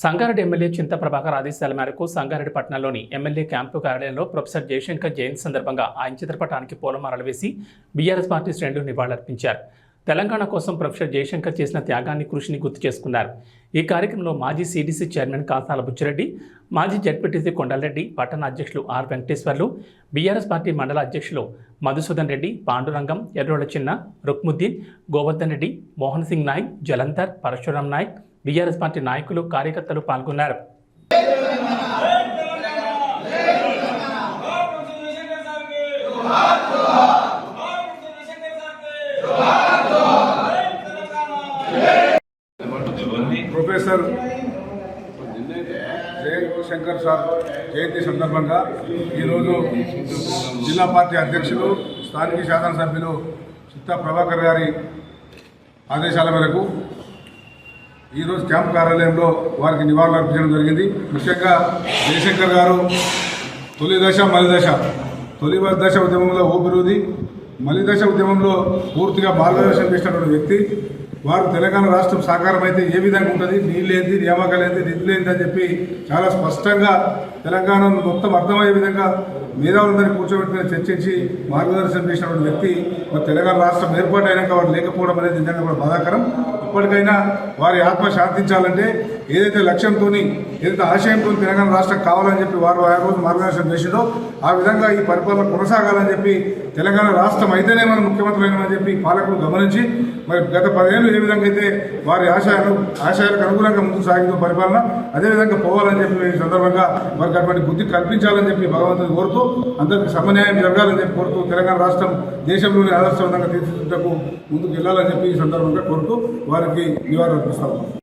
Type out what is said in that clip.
Sangareddy MLA చింత ప్రభాకర్ ఆదేశాల మేరకు సంగారెడ్డి పట్టణంలోని ఎమ్మెల్యే క్యాంపు కార్యాలయంలో ప్రొఫెసర్ జయశంకర్ జయంతి సందర్భంగా ఆయన చిత్రపటానికి పూలమాలలు వేసి బీఆర్ఎస్ పార్టీ శ్రేణులు నివాళులర్పించారు. తెలంగాణ కోసం ప్రొఫెసర్ జయశంకర్ చేసిన త్యాగాన్ని కృషిని గుర్తు చేసుకున్నారు. ఈ కార్యక్రమంలో మాజీ సీడీసీ చైర్మన్ కాసాల బుచ్చిరెడ్డి మాజీ జడ్పీటీసీ కొండలరెడ్డి పట్టణ అధ్యక్షులు ఆర్ వెంకటేశ్వర్లు బీఆర్ఎస్ పార్టీ మండల అధ్యక్షులు మధుసూదన్ రెడ్డి పాండురంగం ఎర్రోళ్ళ చిన్న రుక్ముద్దీన్ గోవర్ధన్ రెడ్డి మోహన్ సింగ్ నాయక్ జలంధర్ పరశురాం నాయక్ బీఆర్ఎస్ పార్టీ నాయకులు కార్యకర్తలు పాల్గొన్నారు. ప్రొఫెసర్ జయశంకర్ సార్ జయంతి సందర్భంగా ఈరోజు జిల్లా పార్టీ అధ్యక్షులు స్థానిక శాసనసభ్యులు చిత్తా ప్రభాకర్ గారి ఆదేశాల మేరకు ఈరోజు క్యాంప్ కార్యాలయంలో వారికి నివాళులు అర్పించడం జరిగింది. ముఖ్యంగా జయశంకర్ గారు తొలి దశ మలిదశ తొలి దశ ఉద్యమంలో ఊపిరుది మలి దశ ఉద్యమంలో పూర్తిగా మార్గదర్శనం చేసినటువంటి వ్యక్తి. వారు తెలంగాణ రాష్ట్రం సాకారం అయితే ఏ విధంగా ఉంటుంది? నీళ్ళేంది నియామకాలు ఏంది నిధులేంది అని చెప్పి చాలా స్పష్టంగా తెలంగాణ మొత్తం అర్థమయ్యే విధంగా మేధావులందరినీ కూర్చోబెట్టుకుని చర్చించి మార్గదర్శనం చేసినటువంటి వ్యక్తి మరి తెలంగాణ రాష్ట్రం ఏర్పాటు అయినాక వారు లేకపోవడం అనేది నిజంగా కూడా బాధాకరం. ఇప్పటికైనా వారి ఆత్మ శాంతించాలంటే ఏదైతే లక్ష్యంతో ఏదైతే ఆశయంతో తెలంగాణ రాష్ట్రం కావాలని చెప్పి వారు ఆ రోజు మార్గదర్శనం చేసిందో ఆ విధంగా ఈ పరిపాలన కొనసాగాలని చెప్పి తెలంగాణ రాష్ట్రం అయితేనే మనం ముఖ్యమంత్రి అయినామని చెప్పి పాలకులు గమనించి మరి గత పదేళ్ళు ఏ విధంగా అయితే వారి ఆశయాలు ఆశయాలకు అనుగుణంగా ముందుకు సాగిందో పరిపాలన అదేవిధంగా పోవాలని చెప్పి సందర్భంగా వారికి అటువంటి బుద్ధి కల్పించాలని చెప్పి భగవంతుని కోరుతూ అందరికీ సమన్యాయం జరగాలని చెప్పి కోరుతూ తెలంగాణ రాష్ట్రం దేశంలోని ఆదర్శవంతంగా తీర్చిదిద్దకు ముందుకు వెళ్ళాలని చెప్పి ఈ సందర్భంగా కోరుతూ వారికి నివారణ అర్పిస్తా